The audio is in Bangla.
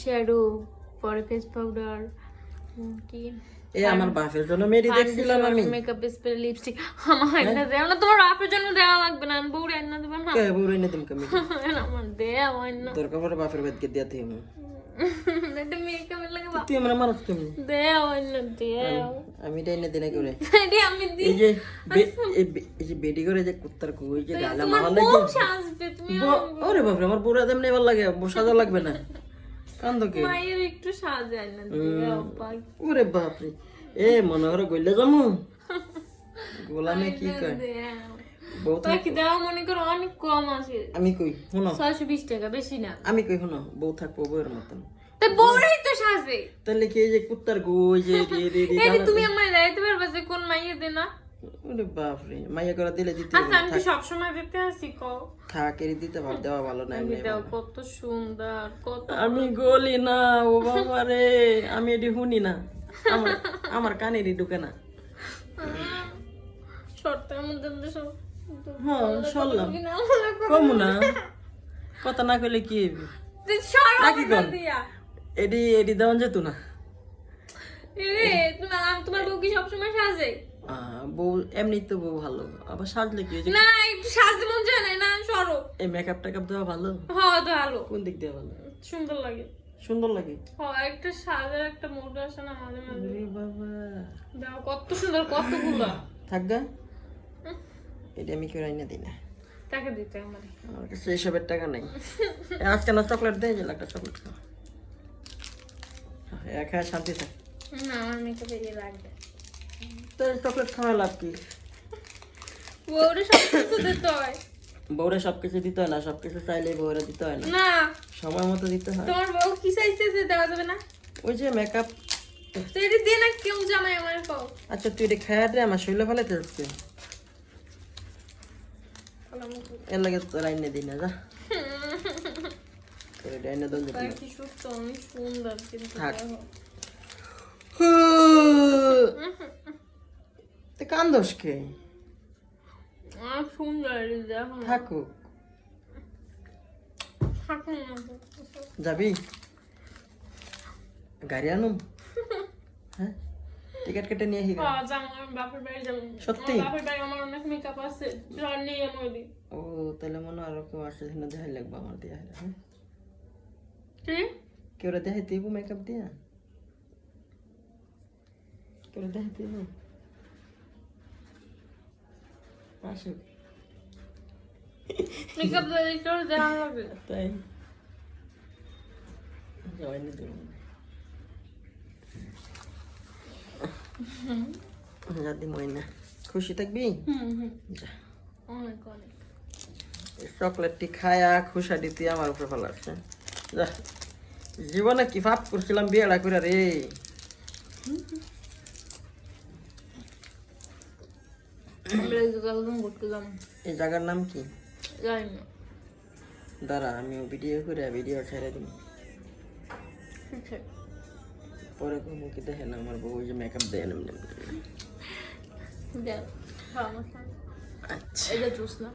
শ্যাডো পরে ফেস পাউডার কি? এই আমার বাপের জন্য মেরি দেখছিলাম আমি। মেকআপ স্প্রে লিপস্টিক আমার এনে দেও না তোমার বাপের জন্য দেওয়া লাগবে না আমি বউরে এনে দেবো না। কে বুড়ো এনে তুমি কমি আমার দেও অন্য তোর বাপের বাদ আমি এটা মেকআপের লাগে তুই আমার মানুষ তুমি। দেও অন্য দেও আমি এটা এনে দিনে করে। এটি আমি দিই। এই যে এই যে বেডি করে যে কুত্তার কই যে গালা মারা লাগে তুমি ওরে বাপরে আমার পুরো একদম নেবার লাগে বসাজা লাগবে না। কান্দ কে মায়ের একটু এ মনে গইলে যামু? গোলামে কি কয়? বাকি মনে করো অনেক কম আছে। আমি কই শুনো। ছয়শো বিশ টাকা বেশি না। আমি কই শুনো বউ থাকব বউয়ের মতন। বউরাই তো সাজে। তাহলে কি এই যে কুত্তার যে যে তুমি আমার যাইতে পারবে যে কোন মাইয়ে দে না ওরে বাপরে মাইয়া করে দিলে দিতে আচ্ছা আমি তো সবসময় দিতে আসি কও। থাক এর দিতে ভাব দেওয়া ভালো না এমনি দেও কত সুন্দর কত আমি গলি না ও বাবা রে আমি এটি শুনি না। আমার আমার কানেরই ঢুকে না। শর্তের মধ্যে সব হ্যাঁ না কমু না। কথা না কইলে কি নাকি কম? এডি এডি দেওয়ান যেত না। রে তুমি আম- তোমার বউ কি সবসময় সাজে? বউ এমনি তো বউ ভালো। আবার সাজলে কি না একটু সাজতে মন চায় না, না সরো। এই মেকআপ টেকআপ দেওয়া ভালো? হ্যাঁ তো ভালো। কোন দিক দিয়ে ভালো? সুন্দর লাগে। সুন্দর লাগে? হ্যাঁ একটা সাজার একটা মুড আসে না মাঝে মাঝে। আরে বাবা। দাও কত সুন্দর কতগুলো। থাক গা। এটা আমি কেউ আইনা দিই না। তাকে দিতে আমার। আমার কাছে এসবের টাকা নেই। আজকে না চকলেট দেয় যে একটা চকলেট খাও এক শান্তি থাক। না আমার মেকআপে ইয়ে লাগবে। তো চকলেট খাওয়া লাভ কি? বউরে সব দিতে হয়। বউরে সবকিছু দিতে হয় না সবকিছু চাইলে বউরে দিতে হয় না। না। সময় মতো দিতে হয়। তোমার বউ কি চাইছে যে দেওয়া যাবে না? ওই যে মেকআপ তো এটি দিয়ে না কেউ জামাই আমার পাও। আচ্ছা তুই এটা খায়া দে আমার শরীরে ফেলাতে হচ্ছে এর লাগে তোর আইনে দিই না যা। তোর এটা আইনে দন তার কি সুস্থ অনেক সুন্দর কিন্তু থাক। তুই কান্দোস কে? না। থাকুক। না তো। যাবি? গাড়ি আনুম? হ্যাঁ? টিকিট কেটে নিয়ে আসি যাব, আমি বাপের বাড়ি যাব। সত্যি? বাপের বাড়ি আমার অনেক মেকআপ আছে আমার ও তাহলে মনে আরও কেউ আসে সেখানে দেখাই লাগবে আমার দিয়ে হ্যাঁ? কি? কেউ দেখাই দিব মেকআপ দিয়া? কেউ দেখাই দিব? আসুক মেকআপ হবে। তাই। জয়েনি দেব ময়না খুশি থাকবি? চকলেটটি খায়া খুশাটি তুই আমার উপরে ফেলাচ্ছে যা। জীবনে কি ভাব করছিলাম বিয়েটা করে রে? এই জায়গার নাম কি? দাঁড়া আমিও ভিডিও করে ভিডিও ছেড়ে দিই। আছে পরে কোনো কি দেখে না আমার বউ যে মেকআপ দেয় না হ্যাঁ। আচ্ছা। এটা জুস না।